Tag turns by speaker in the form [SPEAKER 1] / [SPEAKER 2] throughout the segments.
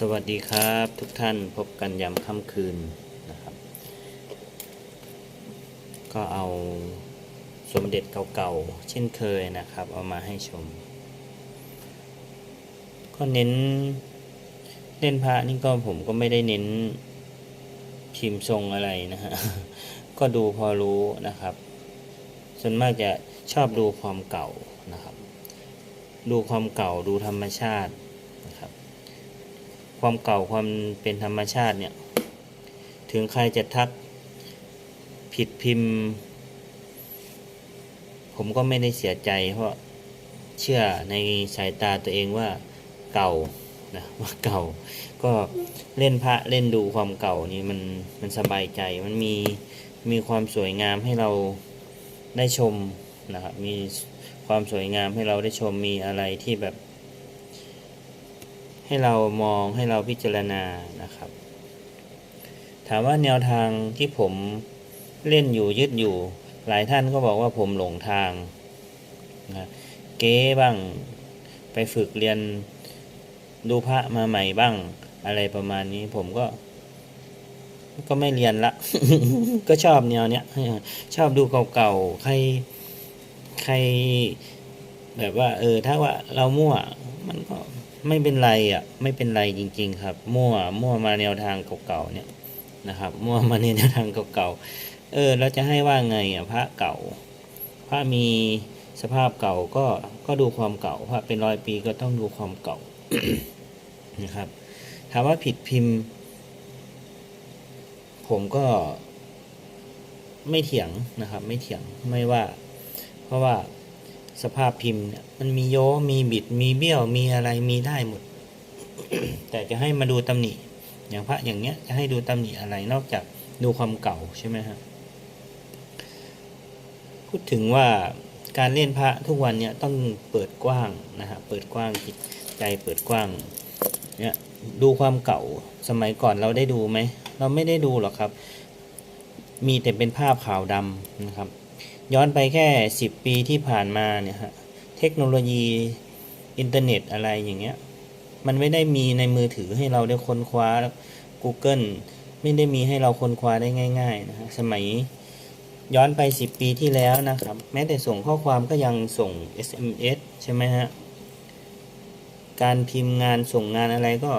[SPEAKER 1] สวัสดีครับทุกท่านพบกันยามค่ำคืนนะครับ ก็เอาสมเด็จเก่าๆ เช่นเคยนะครับ เอามาให้ชม ก็เน้นเล่นพระนี่ก็ผมก็ไม่ได้เน้นพิมพ์ทรงอะไรนะฮะ ก็ดูพอรู้นะครับ ส่วนมากจะชอบดูความเก่านะครับ ดูความเก่าดูธรรมชาตินะครับ ความเก่าความเป็นธรรมชาติเนี่ย ถึงใครจะทักผิดพิมพ์ ผมก็ไม่ได้เสียใจ เพราะเชื่อในสายตาตัวเองว่าเก่านะว่าเก่า ก็เล่นพระเล่นดูความเก่านี่มันมันสบายใจ มันมีมีความสวยงามให้เราได้ชมนะครับ มีความสวยงามให้เราได้ชมมีอะไรที่แบบ ให้เรามองให้เราพิจารณานะครับ ถามว่าแนวทางที่ผมเล่นอยู่ยึดอยู่ หลายท่านก็บอกว่าผมหลงทางนะเก๊บ้าง ไปฝึกเรียนดูพระมาใหม่บ้าง อะไรประมาณนี้ผมก็ ก็ไม่เรียนละ ก็ชอบแนวเนี้ยชอบดูเก่าๆ ใครใคร แบบว่า เออ ถ้าว่าเรามั่ว มันก็ ไม่เป็นไรอะ ไม่เป็นไรจริง ๆ ครับ มั่ว มั่วมาแนวทางเก่าๆเนี่ยนะครับ มั่วมาในแนวทางเก่าๆเออเราจะให้ว่าไงอะพระเก่า พระมีสภาพเก่าก็ก็ดูความเก่าพระเป็นร้อยปีก็ต้องดูความเก่านะครับถามว่าผิดพิมพ์ ผมก็ไม่เถียงนะครับ ไม่เถียงไม่ว่า เพราะว่า สภาพพิมพ์เนี่ยมันมีโยมีบิดมีเบี้ยวมีอะไรมีได้หมด แต่จะให้มาดูตำหนิ อย่างพระอย่างเนี้ยจะให้ดูตำหนิอะไรนอกจากดูความเก่าใช่ไหมฮะพูดถึงว่าการเล่นพระทุกวันเนี่ยต้องเปิดกว้างนะฮะเปิดกว้างจิตใจเปิดกว้างเนี่ยดูความเก่าสมัยก่อนเราได้ดูไหม เราไม่ได้ดูหรอกครับ มีแต่เป็นภาพขาวดำนะครับ ย้อนไปแค่ 10 ปีที่ผ่านมาเนี่ยฮะเทคโนโลยีอินเทอร์เน็ตอะไรอย่างเงี้ยมันไม่ได้มีในมือถือให้เราได้ค้นคว้า Google ไม่ได้มีให้เราค้นคว้าได้ง่ายๆนะฮะสมัยย้อนไป 10 ปีที่แล้วนะครับ แม้แต่ส่งข้อความก็ยังส่ง SMS ใช่ไหมฮะการพิมพ์งานส่งงานอะไรก็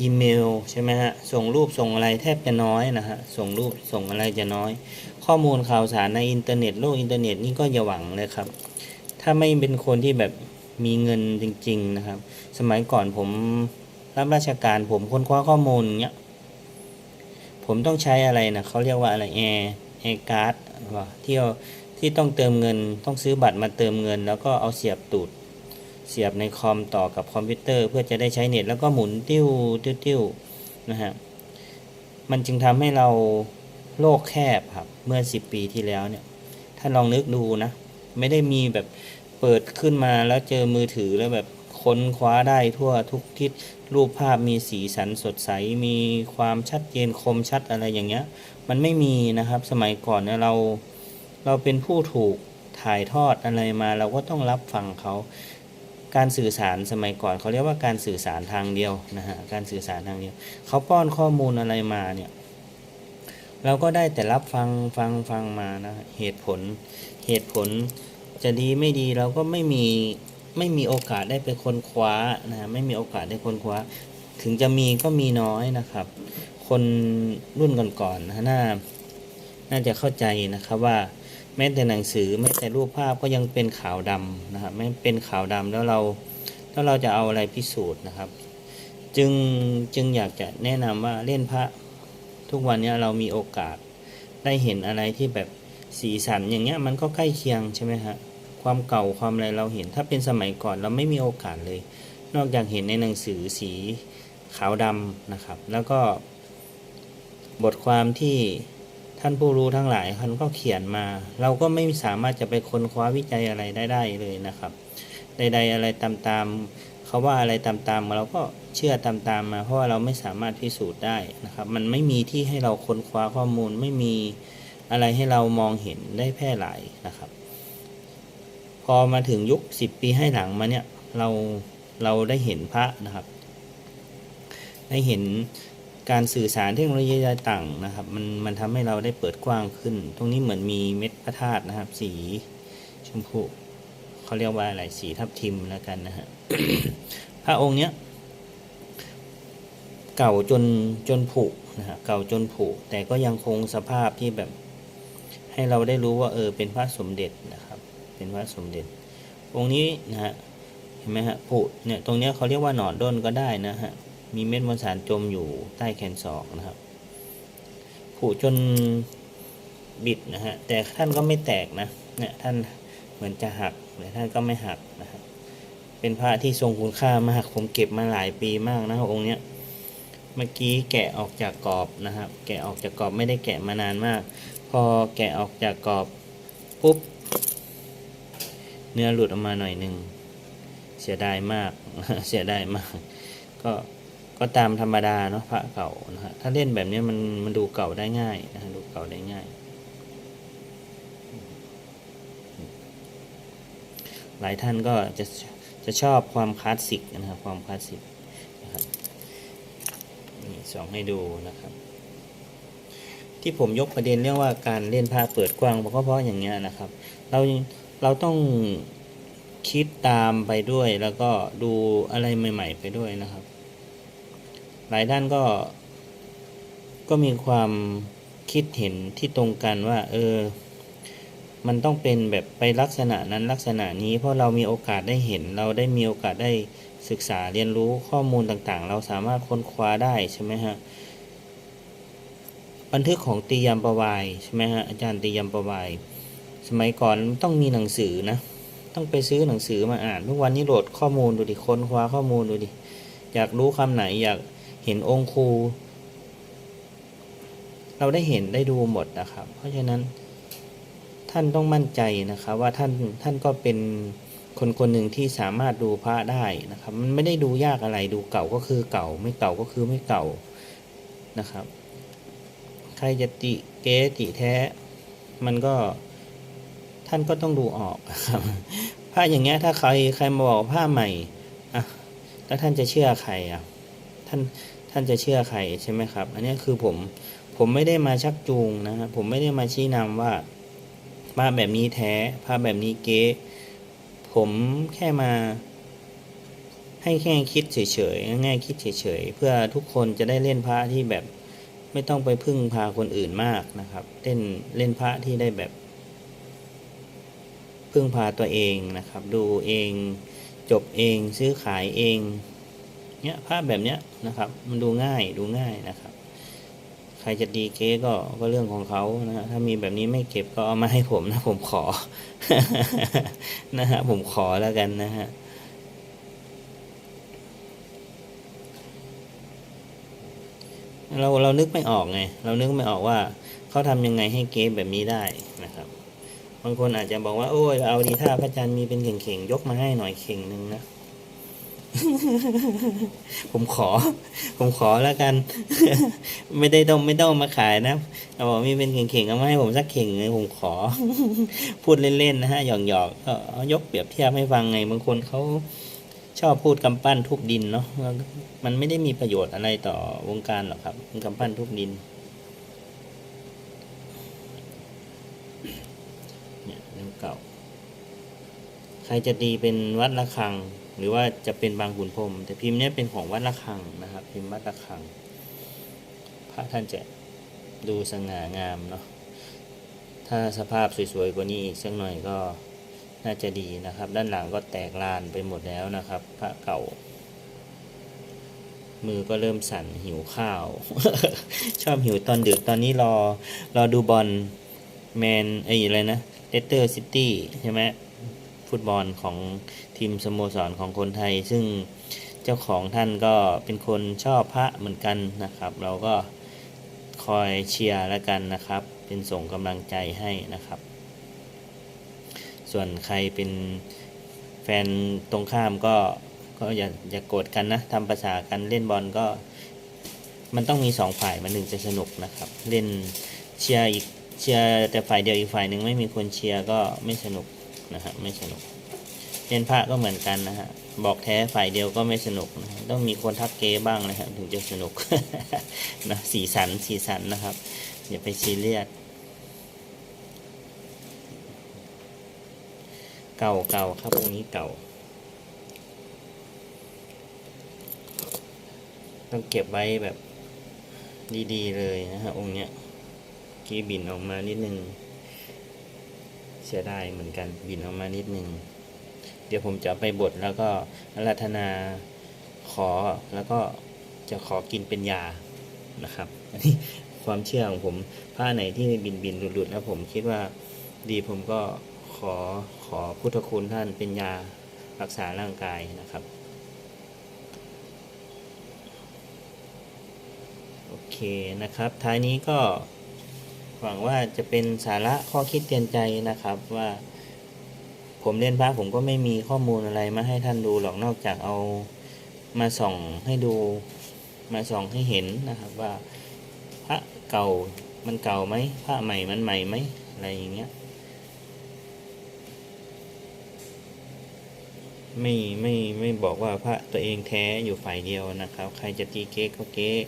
[SPEAKER 1] อีเมลใช่ไหมฮะส่งรูปส่งอะไรแทบจะน้อยนะฮะส่งรูปส่งอะไรจะน้อย ข้อมูลข่าวสารในอินเทอร์เน็ตโลกอินเทอร์เน็ตนี่ก็อย่าหวังเลยครับ ถ้าไม่เป็นคนที่แบบมีเงินจริง ๆนะครับ สมัยก่อนผมรับราชการผมค้นคว้าข้อมูลเนี้ยผมต้องใช้อะไรนะเขาเรียกว่าอะไรแอร์แอร์การ์ดว่าที่เอาที่ต้องเติมเงิน ต้องซื้อบัตรมาเติมเงิน แล้วก็เอาเสียบตูด เสียบในคอมต่อกับคอมพิวเตอร์ เพื่อจะได้ใช้เน็ตแล้วก็หมุนติ้วติ้วติ้วนะฮะมันจึงทำให้เรา โลกแคบครับ เมื่อ10ปีที่แล้วเนี่ย ถ้าลองนึกดูนะ ไม่ได้มีแบบเปิดขึ้นมาแล้วเจอมือถือแล้วแบบค้นคว้าได้ทั่วทุกทิศรูปภาพมีสีสันสดใส มีความชัดเจนคมชัดอะไรอย่างเงี้ย มันไม่มีนะครับ สมัยก่อนเนี่ยเราเราเป็นผู้ถูกถ่ายทอดอะไรมา เราก็ต้องรับฟังเขาการสื่อสารสมัยก่อนเขาเรียกว่าการสื่อสารทางเดียวนะฮะการสื่อสารทางเดียวเขาป้อนข้อมูลอะไรมาเนี่ย เราก็ได้แต่รับฟังฟังฟังมานะเหตุผลเหตุผลจะดีไม่ดีเราก็ไม่มีไม่มีโอกาสได้ไปค้นคว้านะฮะไม่มีโอกาสได้ค้นคว้า ถึงจะมีก็มีน้อยนะครับ คนรุ่นก่อนๆนะน่าน่าจะเข้าใจนะครับว่าแม้แต่หนังสือแม้แต่รูปภาพก็ยังเป็นขาวดำนะครับไม่เป็นขาวดำแล้วเราแล้วเราจะเอาอะไรพิสูจน์นะครับ จึงจึงอยากจะแนะนำว่าเล่นพระ ทุกวันนี้เรามีโอกาสได้เห็นอะไรที่แบบสีสันอย่างเงี้ยมันก็ใกล้เคียงใช่ไหมฮะความเก่าความอะไรเราเห็นถ้าเป็นสมัยก่อนเราไม่มีโอกาสเลย นอกจากเห็นในหนังสือสีขาวดำนะครับ แล้วก็ บทความที่ท่านผู้รู้ทั้งหลายท่านก็เขียนมา เราก็ไม่สามารถจะไปค้นคว้าวิจัยอะไรได้ได้เลยนะครับ ใดๆอะไรตามๆเขาว่าอะไรตามๆเราก็ เชื่อตามๆมมา เพราะว่าเราไม่สามารถพิสูจน์ได้นะครับ มันไม่มีที่ให้เราค้นคว้าข้อมูลไม่มีอะไรให้เรามองเห็นได้แพร่หลายนะครับ พอมาถึงยุค 10 ปีให้หลังมาเนี่ยเราเราได้เห็นพระนะครับ ได้เห็นการสื่อสารเทคโนโลยีต่างนะครับ มันมันทำให้เราได้เปิดกว้างขึ้น ตรงนี้เหมือนมีเม็ดพระธาตุนะครับ สีชมพูเขาเรียกว่าอะไรสีทับทิมแล้วกันนะฮะพระองค์เนี้ย เก่าจนจนผุนะฮะเก่าจนผุแต่ก็ยังคงสภาพที่แบบ ให้เราได้รู้ว่าเออเป็นพระสมเด็จนะครับ เป็นพระสมเด็จ องค์นี้นะฮะเห็นไหมฮะผุเนี่ยตรงเนี้ยเขาเรียกว่าหนอนด้นก็ได้นะฮะมีเม็ดมวลสารจมอยู่ใต้แขนศอกนะครับผุจนบิดนะฮะแต่ท่านก็ไม่แตกนะเนี่ยท่านเหมือนจะหักแต่ท่านก็ไม่หักนะครับเป็นพระที่ทรงคุณค่ามากผมเก็บมาหลายปีมากนะองค์เนี้ย เมื่อกี้แกะออกจากกรอบนะครับ แกะออกจากกรอบไม่ได้แกะมานานมาก พอแกะออกจากกรอบปุ๊บ เนื้อหลุดออกมาหน่อยหนึ่งเสียดายมาก เสียดายมาก ก็ก็ตามธรรมดาเนาะพระเก่านะฮะถ้าเล่นแบบนี้มันมันดูเก่าได้ง่ายนะฮะดูเก่าได้ง่าย หลายท่านก็จะจะชอบความคลาสสิกนะครับความคลาสสิก สองให้ดูนะครับ ที่ผมยกประเด็นเรื่องว่าการเล่นผ้าเปิดกว้างเพราะเพราะอย่างเงี้ยนะครับ เราเราต้องคิดตามไปด้วยแล้วก็ดูอะไรใหม่ ๆ ไปด้วยนะครับ หลายด้านก็ก็มีความคิดเห็นที่ตรงกันว่า เออ มันต้องเป็นแบบไปลักษณะนั้นลักษณะนี้เพราะเรามีโอกาสได้เห็น เราได้มีโอกาสได้ศึกษาเรียนรู้ข้อมูลต่างๆ เราสามารถค้นคว้าได้ใช่ไหมฮะบันทึกของตียามประวายใช่ไหมฮะอาจารย์ตียามประวาย สมัยก่อนต้องมีหนังสือนะต้องไปซื้อหนังสือมาอ่านทุกวันนี้โหลดข้อมูลดูดิค้นคว้าข้อมูลดูดิอยากรู้คำไหนอยากเห็นองค์ครู เราได้เห็นได้ดูหมดนะครับ เพราะฉะนั้น ท่านต้องมั่นใจนะครับว่าท่านท่านก็เป็นคนคนหนึ่งที่สามารถดูพระได้นะครับมันไม่ได้ดูยากอะไรดูเก่าก็คือเก่า ไม่เก่าก็คือไม่เก่านะครับ ใครจะติเกติแท้ มันก็ท่านก็ต้องดูออกครับผ้าอย่างเงี้ยถ้าใครใครมาบอกผ้าใหม่อะแล้วท่านจะเชื่อใครอะท่านท่านจะเชื่อใครใช่ไหมครับ อันนี้คือผมผมไม่ได้มาชักจูงนะครับผมไม่ได้มาชี้นำว่า ผ้าแบบนี้แท้ผ้าแบบนี้เก๊ผมแค่มา ให้แค่คิดเฉยๆ ง่ายๆคิดเฉยๆ เพื่อทุกคนจะได้เล่นพระที่แบบไม่ต้องไปพึ่งพาคนอื่นมากนะครับ เล่นเล่นพระที่ได้แบบ พึ่งพาตัวเองนะครับ ดูเองจบเองซื้อขายเอง เนี้ยภาพแบบเนี้ยนะครับ มันดูง่ายดูง่ายนะครับ ใครจะดีเก๊ก็ก็เรื่องของเขานะฮะถ้ามีแบบนี้ไม่เก็บก็เอามาให้ผมนะ ผมขอ นะฮะผมขอแล้วกันนะฮะเราเรานึกไม่ออกไง เรานึกไม่ออกว่าเขาทำยังไงให้เก๊แบบนี้ได้นะครับ บางคนอาจจะบอกว่า โอ้ยเอาดีถ้าพระจันทร์มีเป็นเข่งๆ ยกมาให้หน่อยเข่งหนึ่งนะ ผมขอ ผมขอแล้วกัน ไม่ได้ต้องไม่ต้องมาขายนะเอาบอกมีเป็นเข่งๆเอามาให้ผมสักเข่งเลยผมขอ พูดเล่นๆนะฮะหยอกๆก็เอายกเปรียบเทียบให้ฟังไงบางคนเขาชอบพูดกำปั้นทุบดินเนาะมันไม่ได้มีประโยชน์อะไรต่อวงการหรอกครับกำปั้นทุบดินเนี่ยเรื่องเก่า ใครจะตีเป็นวัดระฆัง หรือว่าจะเป็นบางขุนพรมแต่พิมพ์นี้เป็นของวัดระฆังนะครับ พิมพ์วัดระฆัง พระท่านจะดูสง่างามเนาะถ้าสภาพสวยๆกว่านี้อีกสักหน่อยก็น่าจะดีนะครับ ด้านหลังก็แตกลานไปหมดแล้วนะครับ พระเก่า มือก็เริ่มสั่นหิวข้าว ชอบหิวตอนดึกตอนนี้รอรอดูบอลแมนไอ้อะไรนะเลสเตอร์ซิตี้ใช่ไหมฟุตบอลของ ทีมสโมสรของคนไทย ซึ่งเจ้าของท่านก็เป็นคนชอบพระเหมือนกันนะครับ เราก็คอยเชียร์แล้วกันนะครับ เป็นส่งกำลังใจให้นะครับ ส่วนใครเป็นแฟนตรงข้ามก็ก็อย่าอย่าโกรธกันนะทำภาษากันเล่นบอลก็ มันต้องมีสองฝ่ายมันถึงจะสนุกนะครับ เล่นเชียร์อีกเชียร์แต่ฝ่ายเดียวอีกฝ่ายหนึ่งไม่มีคนเชียร์ก็ไม่สนุกนะฮะไม่สนุก เล่นพระก็เหมือนกันนะฮะ บอกแท้ฝ่ายเดียวก็ไม่สนุกนะต้องมีคนทักเก้บ้างนะครับ ถึงจะสนุกนะสีสันสีสันนะครับ อย่าไปซีเรียสเก่าเก่าครับองค์นี้เก่า ต้องเก็บไว้แบบดีๆเลยนะฮะองค์เนี้ยกี้บินออกมานิดนึงเสียดายเหมือนกันบินออกมานิดนึง เดี๋ยวผมจะไปบดแล้วก็รัธนาขอแล้วก็จะขอกินเป็นยานะครับอันนี้ความเชื่อของผมผ้าไหนที่บินบินหลุดหลุดแล้วผมคิดว่าดีผมก็ขอขอพุทธคุณท่านเป็นยารักษาร่างกายนะครับ โอเคนะครับ ท้ายนี้ก็หวังว่าจะเป็นสาระข้อคิดเตือนใจนะครับว่า ผมเล่นพระผมก็ไม่มีข้อมูลอะไรมาให้ท่านดูหรอกนอกจากเอามาส่องให้ดูมาส่องให้เห็นนะครับว่าพระเก่ามันเก่าไหมพระใหม่มันใหม่ไหมอะไรอย่างเงี้ยไม่ไม่ไม่บอกว่าพระตัวเองแท้อยู่ฝ่ายเดียวนะครับ ใครจะตีเก๊กก็เก๊ก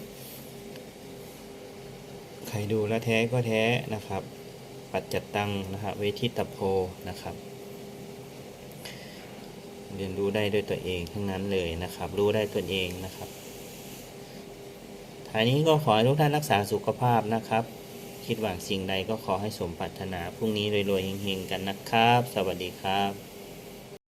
[SPEAKER 1] ใครดูแลแท้ก็แท้นะครับ ปัจจัตตังนะครับ เวทิตโพนะครับ เรียนรู้ได้ด้วยตัวเองทั้งนั้นเลยนะครับ รู้ได้ตัวเองนะครับท้ายนี้ก็ขอให้ทุกท่านรักษาสุขภาพนะครับ คิดหวังสิ่งใดก็ขอให้สมปรารถนาพรุ่งนี้รวยๆเฮงๆกันนะครับ สวัสดีครับ